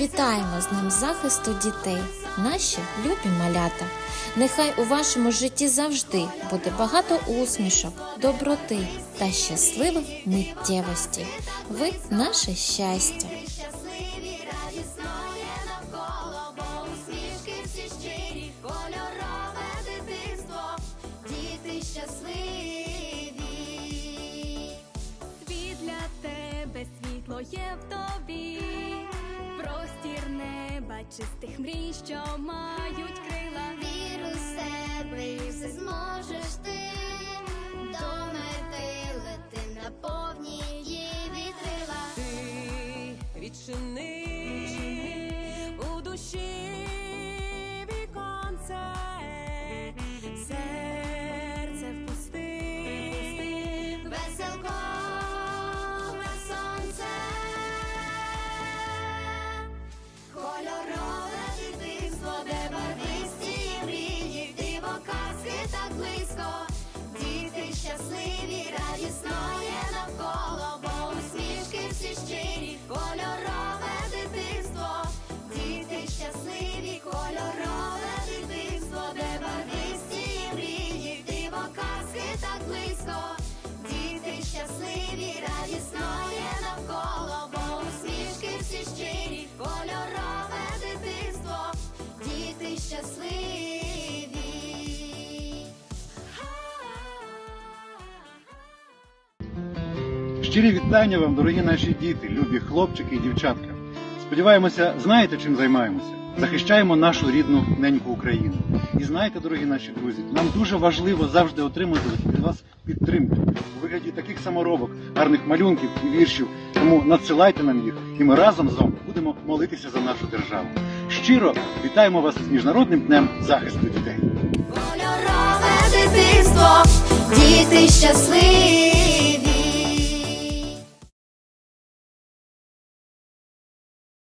Вітаємо з ним захисту дітей, наші любі малята. Нехай у вашому житті завжди буде багато усмішок, доброти та щасливих миттєвості. Ви наше щастя. Чистих мрій, що мають. Щирі вітання вам, дорогі наші діти, любі хлопчики і дівчатка. Сподіваємося, знаєте, чим займаємося. Захищаємо нашу рідну неньку Україну. І знаєте, дорогі наші друзі, нам дуже важливо завжди отримати від вас підтримку у вигляді таких саморобок, гарних малюнків і віршів. Тому надсилайте нам їх, і ми разом з вами будемо молитися за нашу державу. Щиро вітаємо вас з міжнародним днем захисту дітей. Кольорове дитинство, діти щасливі.